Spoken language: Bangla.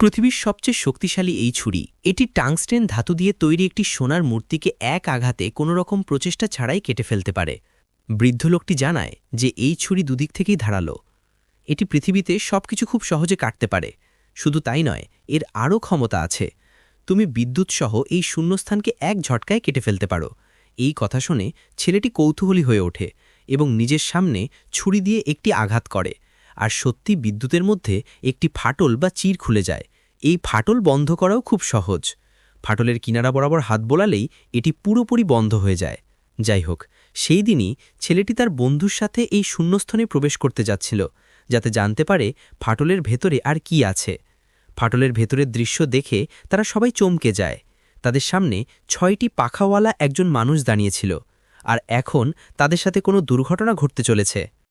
পৃথিবীর সবচেয়ে শক্তিশালী এই ছুরি। এটি টাংস্টেন ধাতু দিয়ে তৈরি একটি সোনার মূর্তিকে এক আঘাতে কোনো রকম প্রচেষ্টা ছাড়াই কেটে ফেলতে পারে। বৃদ্ধ লোকটি জানায় যে এই ছুরি দুদিক থেকেই ধারালো। এটি পৃথিবীতে সবকিছু খুব সহজে কাটতে পারে। শুধু তাই নয়, এর আরও ক্ষমতা আছে। তুমি বিদ্যুৎসহ এই শূন্যস্থানকে এক ঝটকায় কেটে ফেলতে পারো। এই কথা শুনে ছেলেটি কৌতূহলী হয়ে ওঠে এবং নিজের সামনে ছুরি দিয়ে একটি আঘাত করে। আর সত্যি বিদ্যুতের মধ্যে একটি ফাটল বা চির খুলে যায়। এই ফাটল বন্ধ করাও খুব সহজ। ফাটলের কিনারা বরাবর হাত বোলালেই এটি পুরোপুরি বন্ধ হয়ে যায়। যাই হোক, সেই দিনই ছেলেটি তার বন্ধুর সাথে এই শূন্যস্থানে প্রবেশ করতে যাচ্ছিল, যাতে জানতে পারে ফাটলের ভেতরে আর কি আছে। ফাটলের ভেতরের দৃশ্য দেখে তারা সবাই চমকে যায়। তাদের সামনে ছয়টি পাখাওয়ালা একজন মানুষ দাঁড়িয়েছিল, আর এখন তাদের সাথে কোনো দুর্ঘটনা ঘটতে চলেছে।